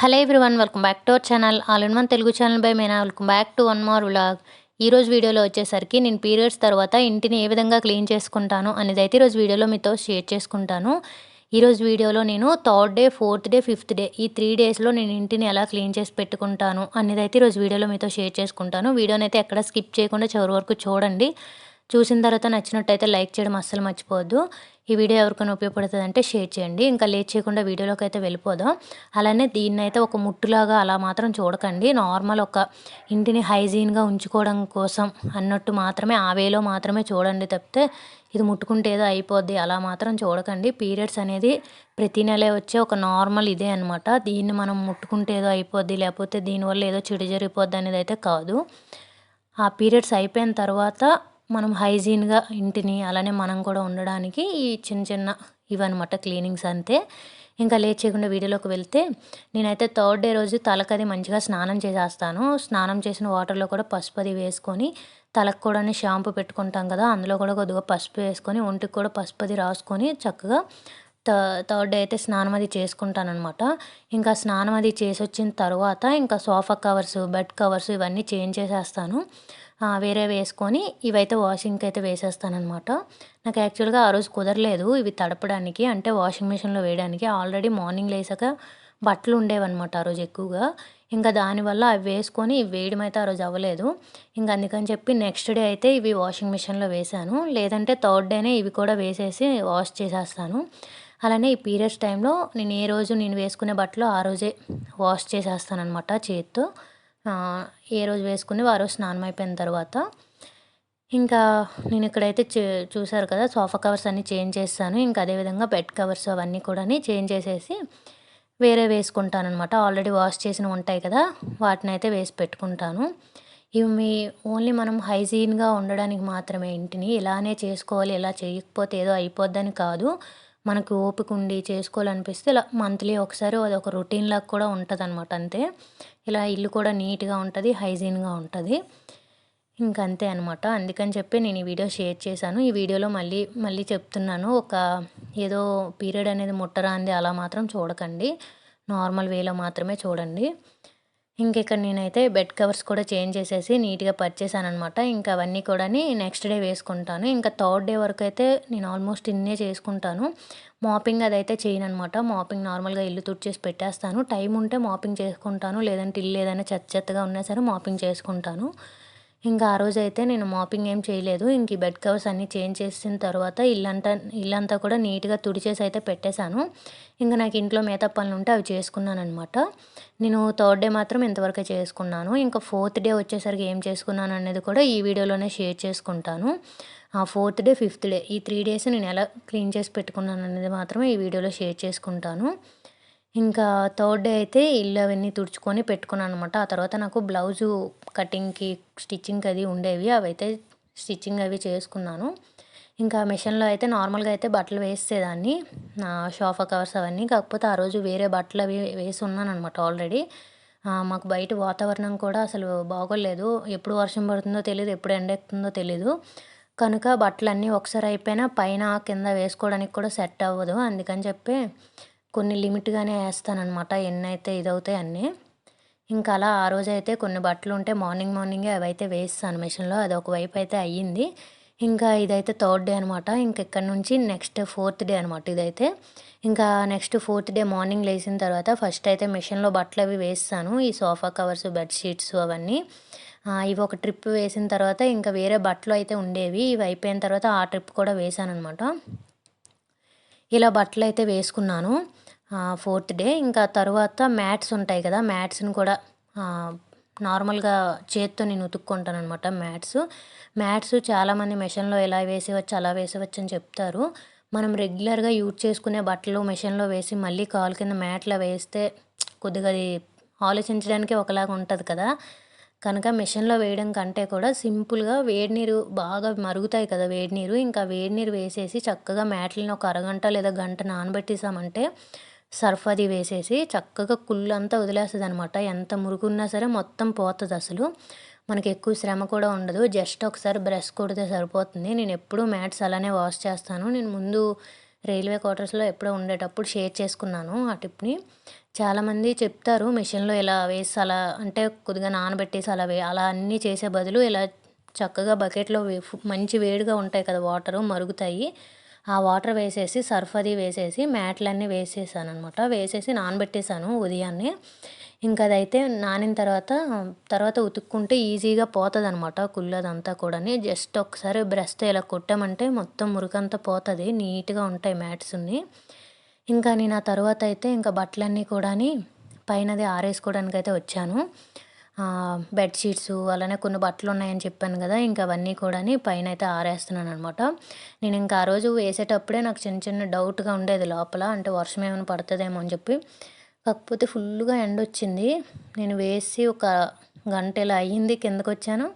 Hello everyone welcome back to our channel all in one Telugu channel by Mena. Welcome back to one more vlog. ఈరోజు వీడియోలో వచ్చేసరికి నేను periods తర్వాత ఇంటిని ఏ విధంగా క్లీన్ చేసుకుంటాను అనేది అయితే ఈరోజు వీడియోలో మీతో షేర్ చేసుకుంటాను. ఈరోజు వీడియోలో నేను third day fourth day fifth day ఈ త్రీ డేస్లో నేను ఇంటిని ఎలా క్లీన్ చేసి పెట్టుకుంటాను అనేది అయితే ఈరోజు వీడియోలో మీతో షేర్ చేసుకుంటాను. వీడియోని అయితే ఎక్కడ స్కిప్ చేయకుండా చివరి వరకు చూడండి. చూసిన తర్వాత నచ్చినట్టయితే లైక్ చేయడం అస్సలు మర్చిపోవద్దు. ఈ వీడియో ఎవరికైనా ఉపయోగపడుతుంది అంటే షేర్ చేయండి. ఇంకా లేట్ చేయకుండా వీడియోలోకి అయితే వెళ్ళిపోదాం. అలానే దీన్ని అయితే ఒక ముట్టులాగా అలా మాత్రం చూడకండి. నార్మల్ ఒక ఇంటిని హైజీన్గా ఉంచుకోవడం కోసం అన్నట్టు మాత్రమే ఆ వేలో మాత్రమే చూడండి తప్పితే ఇది ముట్టుకుంటే ఏదో అయిపోద్ది. అలా మాత్రం చూడకండి. పీరియడ్స్ అనేది ప్రతి నెల వచ్చే ఒక నార్మల్ ఇదే అనమాట దీన్ని మనం ముట్టుకుంటే ఏదో అయిపోద్ది లేకపోతే దీనివల్ల ఏదో చెడు జరిగిపోద్ది అనేది అయితే కాదు. ఆ పీరియడ్స్ అయిపోయిన తర్వాత మనం హైజీన్గా ఇంటిని అలానే మనం కూడా ఉండడానికి ఈ చిన్న చిన్న ఇవన్నమాట క్లీనింగ్స్ అంతే. ఇంకా లేట్ చేయకుండా వీడియోలోకి వెళ్తే నేనైతే థర్డ్ డే రోజు తలకది మంచిగా స్నానం చేసేస్తాను. స్నానం చేసిన వాటర్లో కూడా పసుపు అది వేసుకొని తలకు కూడా షాంపూ పెట్టుకుంటాం కదా అందులో కూడా కొద్దిగా పసుపు వేసుకొని ఒంటికి కూడా పసుపు అది రాసుకొని చక్కగా థర్డ్ డే అయితే స్నానం అది చేసుకుంటాను అనమాట ఇంకా స్నానం అది చేసి వచ్చిన తర్వాత ఇంకా సోఫా కవర్స్ బెడ్ కవర్స్ ఇవన్నీ చేంజ్ చేసేస్తాను. వేరే వేసుకొని ఇవైతే వాషింగ్కి అయితే వేసేస్తానమాట నాకు యాక్చువల్గా ఆ రోజు కుదరలేదు ఇవి తడపడానికి. అంటే వాషింగ్ మిషన్లో వేయడానికి. ఆల్రెడీ మార్నింగ్ లేసాక బట్టలు ఉండేవన్నమాట ఆ రోజు ఎక్కువగా. ఇంకా దానివల్ల అవి వేసుకొని ఇవి వేయడం అయితే ఆ రోజు అవ్వలేదు. ఇంకా అందుకని చెప్పి నెక్స్ట్ డే అయితే ఇవి వాషింగ్ మిషన్లో వేసాను. లేదంటే థర్డ్ డేనే ఇవి కూడా వేసేసి వాష్ చేసేస్తాను. అలానే ఈ పీరియడ్స్ టైంలో నేను ఏ రోజు నేను వేసుకునే బట్టలు ఆ రోజే వాష్ చేసేస్తాను అనమాట చేత్తో ఏ రోజు వేసుకుని వారు స్నానం అయిపోయిన తర్వాత. ఇంకా నేను ఇక్కడైతే చూసారు కదా సోఫా కవర్స్ అన్నీ చేంజ్ చేస్తాను. ఇంకా అదేవిధంగా బెడ్ కవర్స్ అవన్నీ కూడా చేంజ్ చేసేసి వేరే వేసుకుంటాను అనమాట ఆల్రెడీ వాష్ చేసిన ఉంటాయి కదా వాటిని అయితే వేసి పెట్టుకుంటాను. ఇవి మీ ఓన్లీ మనం హైజీన్గా ఉండడానికి మాత్రమే ఇంటిని. ఇలానే చేసుకోవాలి ఇలా చేయకపోతే ఏదో అయిపోద్దని కాదు. మనకు ఓపిక ఉండి చేసుకోవాలనిపిస్తే ఇలా మంత్లీ ఒకసారి అది ఒక రొటీన్ లాగా కూడా ఉంటుంది అనమాట అంతే. ఇలా ఇల్లు కూడా నీట్గా ఉంటుంది హైజీన్గా ఉంటుంది. ఇంకంతే అనమాట అందుకని చెప్పి నేను ఈ వీడియో షేర్ చేశాను. ఈ వీడియోలో మళ్ళీ మళ్ళీ చెప్తున్నాను. ఒక ఏదో పీరియడ్ అనేది ముట్టరాంది అలా మాత్రం చూడకండి. నార్మల్ వేలో మాత్రమే చూడండి. ఇంకెక్కడ నేనైతే బెడ్ కవర్స్ కూడా చేంజ్ చేసేసి నీట్గా పర్చేసాను అనమాట ఇంకా అవన్నీ కూడా నెక్స్ట్ డే వేసుకుంటాను. ఇంకా థర్డ్ డే వరకు అయితే నేను ఆల్మోస్ట్ ఇన్నే చేసుకుంటాను. మాపింగ్ అదైతే చేయను అనమాట మాపింగ్ నార్మల్గా ఇల్లు తుడిచేసి పెట్టేస్తాను. టైం ఉంటే మాపింగ్ చేసుకుంటాను. లేదంటే ఇల్లు ఏదైనా చెత్త చెత్తగా ఉన్నా సరే మాపింగ్ చేసుకుంటాను. ఇంకా ఆ రోజు అయితే నేను మాపింగ్ ఏం చేయలేదు. ఇంక ఈ బెడ్ కవర్స్ అన్నీ చేంజ్ చేసిన తర్వాత ఇల్లంతా ఇల్లంతా కూడా నీట్గా తుడిచేసి అయితే పెట్టేశాను. ఇంకా నాకు ఇంట్లో మిగతా పనులు ఉంటే అవి చేసుకున్నాను అనమాట నేను థర్డ్ డే మాత్రం ఇంతవరకే చేసుకున్నాను. ఇంకా ఫోర్త్ డే వచ్చేసరికి ఏం చేసుకున్నాను అనేది కూడా ఈ వీడియోలోనే షేర్ చేసుకుంటాను. ఆ ఫోర్త్ డే ఫిఫ్త్ డే ఈ త్రీ డేస్ నేను ఎలా క్లీన్ చేసి పెట్టుకున్నాను అనేది మాత్రమే ఈ వీడియోలో షేర్ చేసుకుంటాను. ఇంకా థర్డ్ డే అయితే ఇల్లు అవన్నీ తుడుచుకొని పెట్టుకున్నాను అనమాట ఆ తర్వాత నాకు బ్లౌజు కటింగ్కి స్టిచ్చింగ్ అది ఉండేవి. అవి అయితే స్టిచ్చింగ్ అవి చేసుకున్నాను. ఇంకా మిషన్లో అయితే నార్మల్గా అయితే బట్టలు వేసేదాన్ని. షోఫా కవర్స్ అవన్నీ. కాకపోతే ఆ రోజు వేరే బట్టలు అవి వేసి ఉన్నాను అనమాట ఆల్రెడీ మాకు బయట వాతావరణం కూడా అసలు బాగోలేదు. ఎప్పుడు వర్షం పడుతుందో తెలియదు ఎప్పుడు ఎండెక్కుతుందో తెలీదు. కనుక బట్టలన్నీ ఒకసారి అయిపోయినా పైన కింద వేసుకోవడానికి కూడా సెట్ అవ్వదు. అందుకని చెప్పి కొన్ని లిమిట్గానే వేస్తానమాట ఎన్నైతే ఇదవుతాయి అన్నీ. ఇంకా అలా ఆ రోజైతే కొన్ని బట్టలు ఉంటే మార్నింగ్ మార్నింగే అవి అయితే వేస్తాను మిషన్లో. అది ఒకవైపు అయితే అయ్యింది. ఇంకా ఇదైతే థర్డ్ డే అనమాట ఇంక ఇక్కడ నుంచి నెక్స్ట్ ఫోర్త్ డే అనమాట ఇదైతే. ఇంకా నెక్స్ట్ ఫోర్త్ డే మార్నింగ్ లేచిన తర్వాత ఫస్ట్ అయితే మిషన్లో బట్టలు అవి వేస్తాను. ఈ సోఫా కవర్స్ బెడ్షీట్స్ అవన్నీ. ఇవి ఒక ట్రిప్ వేసిన తర్వాత ఇంకా వేరే బట్టలు అయితే ఉండేవి. ఇవి అయిపోయిన తర్వాత ఆ ట్రిప్ కూడా వేసాను అనమాట ఇలా బట్టలు అయితే వేసుకున్నాను. Fourth day. ఇంకా తర్వాత మ్యాట్స్ ఉంటాయి కదా మ్యాట్స్ని కూడా నార్మల్గా చేత్తో నేను ఉతుక్కుంటాను అనమాట మ్యాట్స్. మ్యాట్స్ చాలామంది మెషిన్లో ఎలా వేసేవచ్చు అలా వేసేవచ్చు అని చెప్తారు. మనం రెగ్యులర్గా యూజ్ చేసుకునే బట్టలు మెషిన్లో వేసి మళ్ళీ కాలు కింద మ్యాట్లో వేస్తే కొద్దిగా అది ఆలోచించడానికి ఒకలాగా ఉంటుంది కదా. కనుక మిషన్లో వేయడం కంటే కూడా సింపుల్గా వేడి నీరు బాగా మరుగుతాయి కదా వేడి నీరు. ఇంకా వేడి నీరు వేసేసి చక్కగా మ్యాట్లను ఒక అరగంట లేదా గంట నానబెట్టేసామంటే సర్ఫ్ అది వేసేసి చక్కగా కుళ్ళు అంతా వదిలేస్తుంది అనమాట ఎంత మురుగున్నా సరే మొత్తం పోతుంది అసలు. మనకి ఎక్కువ శ్రమ కూడా ఉండదు. జస్ట్ ఒకసారి బ్రష్ కొడితే సరిపోతుంది. నేను ఎప్పుడూ మ్యాట్స్ అలానే వాష్ చేస్తాను. నేను ముందు రైల్వే క్వార్టర్స్లో ఎప్పుడో ఉండేటప్పుడు షేర్ చేసుకున్నాను ఆ టిప్ని. చాలామంది చెప్తారు మిషన్లో ఇలా వేసి అలా అంటే కొద్దిగా నానబెట్టేసి అలా వే అలా అన్నీ చేసే బదులు ఇలా చక్కగా బకెట్లో మంచి వేడిగా ఉంటాయి కదా వాటరు మరుగుతాయి. ఆ వాటర్ వేసేసి సర్ఫ్ అది వేసేసి మ్యాట్లన్నీ వేసేసాను అనమాట వేసేసి నానబెట్టేశాను ఉదయాన్నే. ఇంకా అదైతే నానిన తర్వాత తర్వాత ఉతుక్కుంటే ఈజీగా పోతుంది అనమాట కుళ్ళదంతా కూడా జస్ట్ ఒకసారి బ్రష్తో ఇలా కొట్టామంటే మొత్తం మురికంతా పోతుంది. నీట్గా ఉంటాయి మ్యాట్స్ని ఇంకా నేను ఆ తర్వాత అయితే ఇంకా బట్టలన్నీ కూడా పైనది ఆరేసుకోవడానికి అయితే వచ్చాను బెడ్షీట్స్ అలానే కొన్ని బట్టలు ఉన్నాయని చెప్పాను కదా ఇంకా అవన్నీ కూడా పైన అయితే ఆరేస్తున్నాను అనమాట నేను ఇంకా ఆ రోజు వేసేటప్పుడే నాకు చిన్న చిన్న డౌట్గా ఉండేది లోపల అంటే వర్షం ఏమైనా పడుతుందేమో అని చెప్పి. కాకపోతే ఫుల్గా ఎండ వచ్చింది. నేను వేసి ఒక గంట ఇలా అయ్యింది కిందకు వచ్చాను.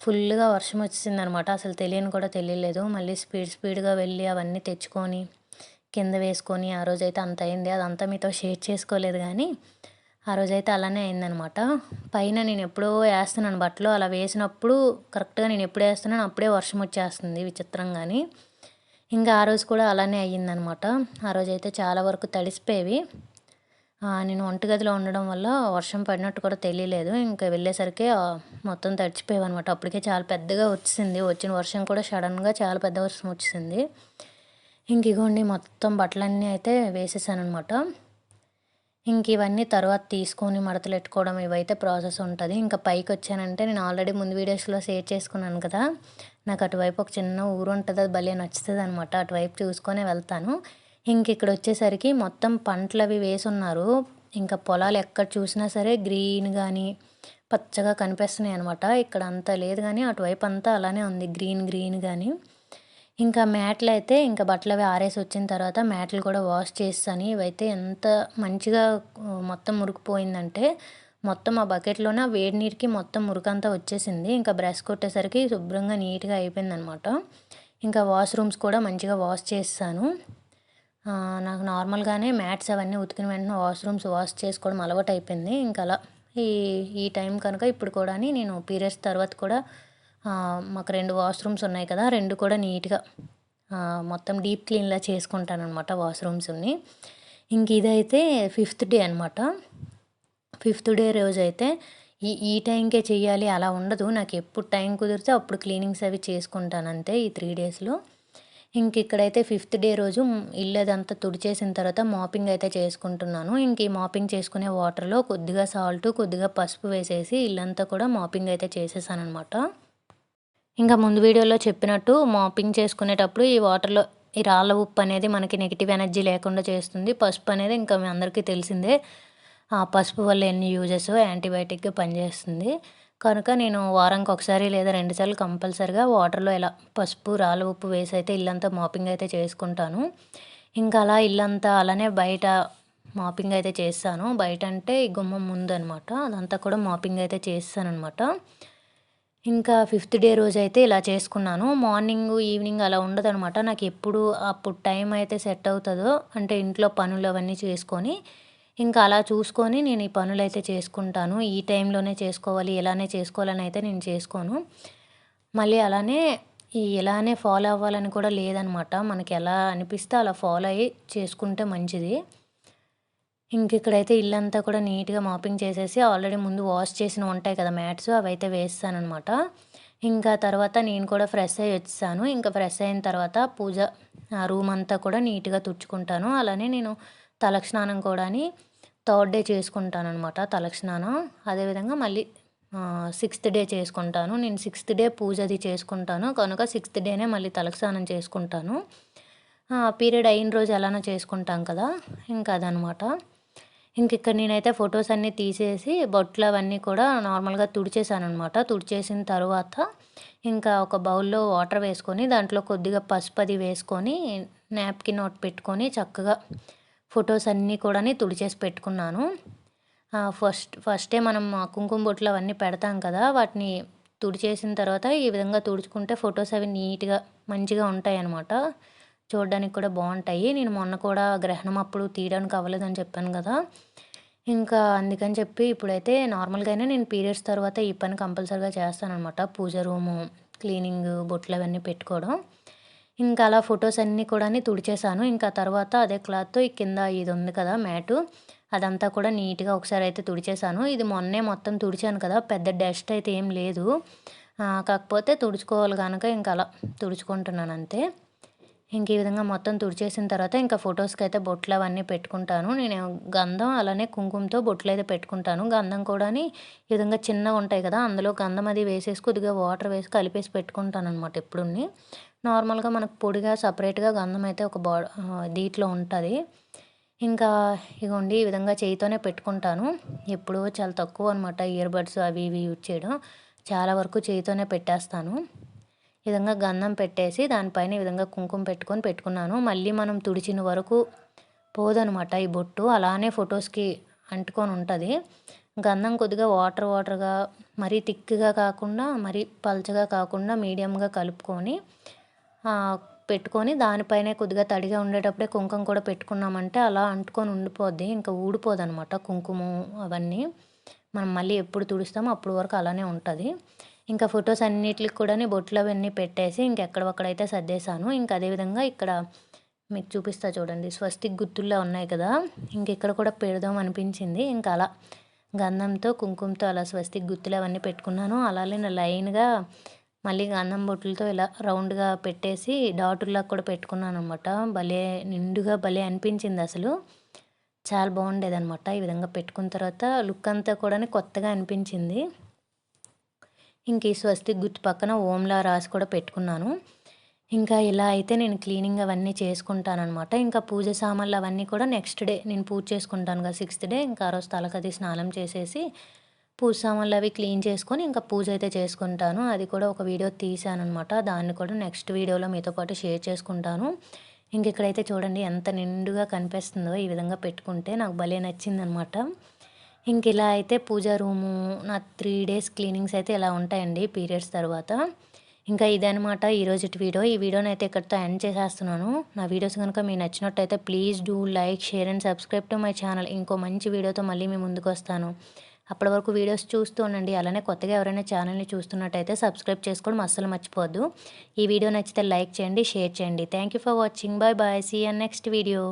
ఫుల్గా వర్షం వచ్చింది అనమాట అసలు తెలియని కూడా తెలియలేదు. మళ్ళీ స్పీడ్ స్పీడ్గా వెళ్ళి అవన్నీ తెచ్చుకొని కింద వేసుకొని ఆ రోజైతే అంత అయింది. అదంతా మీతో షేర్ చేసుకోలేదు కానీ ఆ రోజైతే అలానే అయిందనమాట. పైన నేను ఎప్పుడో వేస్తున్నాను బట్టలు. అలా వేసినప్పుడు కరెక్ట్గా నేను ఎప్పుడు వేస్తున్నాను అప్పుడే వర్షం వచ్చేస్తుంది విచిత్రంగాని. ఇంకా ఆ రోజు కూడా అలానే అయ్యిందనమాట. ఆ రోజైతే చాలా వరకు తడిసిపోయేవి. నేను వంటగదిలో ఉండడం వల్ల వర్షం పడినట్టు కూడా తెలియలేదు. ఇంకా వెళ్ళేసరికి మొత్తం తడిచిపోయావు అనమాట అప్పటికే చాలా పెద్దగా వచ్చింది వచ్చిన వర్షం కూడా సడన్గా చాలా పెద్ద వర్షం వచ్చింది ఇంక ఇగోండి మొత్తం బట్టలన్నీ అయితే వేసేసాను అనమాట ఇంక ఇవన్నీ తర్వాత తీసుకొని మడతలు పెట్టుకోవడం ఇవైతే ప్రాసెస్ ఉంటుంది. ఇంకా పైకి వచ్చానంటే నేను ఆల్రెడీ ముందు వీడియోస్లో షేర్ చేసుకున్నాను కదా. నాకు అటువైపు ఒక చిన్న ఊరు ఉంటుంది అది భలే నచ్చుతుంది అనమాట అటువైపు చూసుకొని వెళ్తాను. ఇంక ఇక్కడ వచ్చేసరికి మొత్తం పంటలు అవి వేసున్నారు. ఇంకా పొలాలు ఎక్కడ చూసినా సరే గ్రీన్ కానీ పచ్చగా కనిపిస్తున్నాయి అనమాట ఇక్కడ అంతా లేదు కానీ అటువైపు అంతా అలానే ఉంది గ్రీన్ గ్రీన్ కానీ ఇంకా మ్యాట్లు అయితే ఇంకా బట్టలు అవి ఆరేసి వచ్చిన తర్వాత మ్యాట్లు కూడా వాష్ చేస్తాను. ఇవైతే ఎంత మంచిగా మొత్తం మురికిపోయిందంటే మొత్తం ఆ బకెట్లోనే వేడి నీరుకి మొత్తం మురికంతా వచ్చేసింది. ఇంకా బ్రష్ కొట్టేసరికి శుభ్రంగా నీట్గా అయిపోయిందనమాట. ఇంకా వాష్రూమ్స్ కూడా మంచిగా వాష్ చేస్తాను. నాకు నార్మల్గానే మ్యాట్స్ అవన్నీ ఉతికిన వెంటనే వాష్రూమ్స్ వాష్ చేసుకోవడం అలవాటు అయిపోయింది ఇంకా అలా ఈ ఈ టైం కనుక ఇప్పుడు కూడా నేను పీరియడ్స్ తర్వాత కూడా మాకు రెండు వాష్రూమ్స్ ఉన్నాయి కదా రెండు కూడా నీట్గా మొత్తం డీప్ క్లీన్లా చేసుకుంటానమాట వాష్రూమ్స్ని. ఇంక ఇదైతే ఫిఫ్త్ డే అనమాట ఫిఫ్త్ డే రోజు అయితే ఈ ఈ టైంకే చేయాలి అలా ఉండదు. నాకు ఎప్పుడు టైం కుదిరితే అప్పుడు క్లీనింగ్స్ అవి చేసుకుంటాను అంతే ఈ త్రీ డేస్లో. ఇంక ఇక్కడైతే ఫిఫ్త్ డే రోజు ఇల్లు అదంతా తుడిచేసిన తర్వాత మాపింగ్ అయితే చేసుకుంటున్నాను. ఇంక ఈ మాపింగ్ చేసుకునే వాటర్లో కొద్దిగా సాల్ట్ కొద్దిగా పసుపు వేసేసి ఇల్లంతా కూడా మాపింగ్ అయితే చేసేసాను అనమాట ఇంకా ముందు వీడియోలో చెప్పినట్టు మాపింగ్ చేసుకునేటప్పుడు ఈ వాటర్లో ఈ రాళ్ళ ఉప్పు అనేది మనకి నెగిటివ్ ఎనర్జీ లేకుండా చేస్తుంది. పసుపు అనేది ఇంకా మీ అందరికీ తెలిసిందే. ఆ పసుపు వల్ల ఎన్ని యూజెస్ యాంటీబయాటిక్గా పనిచేస్తుంది. కనుక నేను వారానికి ఒకసారి లేదా రెండుసార్లు కంపల్సరిగా వాటర్లో ఇలా పసుపు రాళ్ళ ఉప్పు వేసి అయితే ఇల్లంతా మాపింగ్ అయితే చేసుకుంటాను. ఇంకా అలా ఇల్లంతా అలానే బయట మాపింగ్ అయితే చేస్తాను. బయట అంటే ఈ గుమ్మం ముందు అనమాట అదంతా కూడా మాపింగ్ అయితే చేస్తాను అనమాట ఇంకా ఫిఫ్త్ డే రోజు అయితే ఇలా చేసుకున్నాను. మార్నింగ్ ఈవినింగ్ అలా ఉండదనమాట. నాకు ఎప్పుడు అప్పుడు టైం అయితే సెట్ అవుతుందో అంటే ఇంట్లో పనులు అవన్నీ చేసుకొని ఇంకా అలా చూసుకొని నేను ఈ పనులు అయితే చేసుకుంటాను. ఈ టైంలోనే చేసుకోవాలి ఇలానే చేసుకోవాలని అయితే నేను చేసుకోను. మళ్ళీ అలానే ఈ ఇలానే ఫాలో అవ్వాలని కూడా లేదనమాట. మనకి ఎలా అనిపిస్తే అలా ఫాలో అయ్యి చేసుకుంటే మంచిది. ఇంక ఇక్కడైతే ఇల్లంతా కూడా నీట్గా మాపింగ్ చేసేసి ఆల్రెడీ ముందు వాష్ చేసిన ఉంటాయి కదా మ్యాట్స్ అవి అయితే వేస్తానమాట ఇంకా తర్వాత నేను కూడా ఫ్రెష్ అయ్యి వచ్చాను. ఇంకా ఫ్రెష్ అయిన తర్వాత పూజ ఆ రూమ్ అంతా కూడా నీట్గా తుడుచుకుంటాను. అలానే నేను తలస్నానం కూడా థర్డ్ డే చేసుకుంటాను అనమాట తలకి అదేవిధంగా మళ్ళీ సిక్స్త్ డే చేసుకుంటాను. నేను సిక్స్త్ డే పూజ అది చేసుకుంటాను. కనుక సిక్స్త్ డేనే మళ్ళీ తలస్నానం చేసుకుంటాను. పీరియడ్ అయిన రోజు ఎలానో చేసుకుంటాం కదా. ఇంకా అదనమాట ఇంక ఇక్కడ నేనైతే ఫొటోస్ అన్నీ తీసేసి బొట్లు అవన్నీ కూడా నార్మల్గా తుడిచేసాను అనమాట తుడిచేసిన తర్వాత ఇంకా ఒక బౌల్లో వాటర్ వేసుకొని దాంట్లో కొద్దిగా పసుపు అది వేసుకొని నాప్కిన్ ఒకటి పెట్టుకొని చక్కగా ఫొటోస్ అన్నీ కూడా తుడిచేసి పెట్టుకున్నాను. ఫస్ట్ ఫస్టే మనం కుంకుమ బొట్లు అవన్నీ పెడతాం కదా వాటిని తుడిచేసిన తర్వాత ఈ విధంగా తుడుచుకుంటే ఫొటోస్ అవి నీట్గా మంచిగా ఉంటాయి అన్నమాట చూడడానికి కూడా బాగుంటాయి నేను మొన్న కూడా గ్రహణం అప్పుడు తీయడానికి అవ్వలేదని చెప్పాను కదా. ఇంకా అందుకని చెప్పి ఇప్పుడైతే నార్మల్గానే నేను పీరియడ్స్ తర్వాత ఈ పని కంపల్సరీగా చేస్తానమాట పూజ రూము క్లీనింగ్ బొట్లు అవన్నీ పెట్టుకోవడం. ఇంకా అలా ఫొటోస్ అన్నీ కూడా తుడిచేసాను ఇంకా తర్వాత అదే క్లాత్తో ఈ కింద ఇది ఉంది కదా మ్యాటు అదంతా కూడా నీట్గా ఒకసారి అయితే తుడిచేసాను ఇది మొన్నే మొత్తం తుడిచాను కదా పెద్ద డస్ట్ అయితే ఏం లేదు. కాకపోతే తుడుచుకోవాలి కనుక ఇంకా అలా తుడుచుకుంటున్నాను అంతే. ఇంక ఈ విధంగా మొత్తం తుడిచేసిన తర్వాత ఇంకా ఫొటోస్కి అయితే బొట్లు అవన్నీ పెట్టుకుంటాను. నేను గంధం అలానే కుంకుమతో బొట్లు అయితే పెట్టుకుంటాను. గంధం కూడా ఈ విధంగా చిన్నగా ఉంటాయి కదా అందులో గంధం అది వేసేసి కొద్దిగా వాటర్ వేసి కలిపేసి పెట్టుకుంటాను అనమాట ఎప్పుడుని. నార్మల్గా మనకు పొడిగా సపరేట్గా గంధం అయితే ఒక బా దీంట్లో ఉంటుంది. ఇంకా ఇగోండి ఈ విధంగా చేయితోనే పెట్టుకుంటాను. ఎప్పుడూ చాలా తక్కువ అనమాట ఇయర్బడ్స్ అవి ఇవి యూజ్ చేయడం. చాలా వరకు చేయితోనే పెట్టేస్తాను. ఈ విధంగా గంధం పెట్టేసి దానిపైన ఈ విధంగా కుంకుమ పెట్టుకొని పెట్టుకున్నాను. మళ్ళీ మనం తుడిచిన వరకు పోదనమాట ఈ బొట్టు. అలానే ఫొటోస్కి అంటుకొని ఉంటుంది. గంధం కొద్దిగా వాటర్ వాటర్గా మరీ థిక్గా కాకుండా మరీ పల్చగా కాకుండా మీడియంగా కలుపుకొని పెట్టుకొని దానిపైనే కొద్దిగా తడిగా ఉండేటప్పుడే కుంకుమ కూడా పెట్టుకున్నామంటే అలా అంటుకొని ఉండిపోద్ది. ఇంకా ఊడిపోదు అనమాట కుంకుమ అవన్నీ. మనం మళ్ళీ ఎప్పుడు తుడుస్తామో అప్పుడు వరకు అలానే ఉంటుంది. ఇంకా ఫొటోస్ అన్నిటికి కూడా బొట్లు అవన్నీ పెట్టేసి ఇంకెక్కడొక్కడైతే సర్దేశాను. ఇంకా అదేవిధంగా ఇక్కడ మీకు చూపిస్తా చూడండి. స్వస్తిక్ గుర్తుల్లో ఉన్నాయి కదా. ఇంక ఇక్కడ కూడా పెడదాం అనిపించింది. ఇంకా అలా గంధంతో కుంకుమతో అలా స్వస్తిక్ గుర్తులు అవన్నీ పెట్టుకున్నాను. అలానే లైన్గా మళ్ళీ గంధం బొట్టులతో ఇలా రౌండ్గా పెట్టేసి డాటుల్లా కూడా పెట్టుకున్నాను అనమాట భలే నిండుగా భలే అనిపించింది అసలు. చాలా బాగుండేది అనమాట ఈ విధంగా పెట్టుకున్న తర్వాత లుక్ అంతా కూడా కొత్తగా అనిపించింది. ఇంక ఈ స్వస్తి గుర్తు పక్కన ఓంలా రాసి కూడా పెట్టుకున్నాను. ఇంకా ఇలా అయితే నేను క్లీనింగ్ అవన్నీ చేసుకుంటానమాట ఇంకా పూజ సామాన్లు అవన్నీ కూడా నెక్స్ట్ డే నేను పూజ చేసుకుంటాను కదా సిక్స్త్ డే. ఇంకా ఆ రోజు తలకది స్నానం చేసేసి పూజ సామాన్లు అవి క్లీన్ చేసుకొని ఇంకా పూజ అయితే చేసుకుంటాను. అది కూడా ఒక వీడియో తీశానమాట అనమాట దాన్ని కూడా నెక్స్ట్ వీడియోలో మీతో పాటు షేర్ చేసుకుంటాను. ఇంక ఇక్కడైతే చూడండి ఎంత నిండుగా కనిపిస్తుందో ఈ విధంగా పెట్టుకుంటే నాకు భలే నచ్చిందనమాట ఇంక ఇలా అయితే పూజ రూము నా త్రీ డేస్ క్లీనింగ్స్ అయితే ఇలా ఉంటాయండి పీరియడ్స్ తర్వాత. ఇంకా ఇదనమాట ఈరోజు వీడియో. ఈ వీడియోని అయితే ఇక్కడితో ఎండ్ చేసేస్తున్నాను. నా వీడియోస్ కనుక మీకు నచ్చినట్టయితే please do like share and subscribe to my channel. ఇంకో మంచి వీడియోతో మళ్ళీ మీ ముందుకు వస్తాను. అప్పటి వరకు వీడియోస్ చూస్తూ ఉండండి. అలానే కొత్తగా ఎవరైనా ఛానల్ని చూస్తున్నట్టయితే సబ్స్క్రైబ్ చేసుకోవడం అస్సలు మర్చిపోద్దు ఈ వీడియో నచ్చితే లైక్ చేయండి షేర్ చేయండి. Thank for watching bye bye see on next video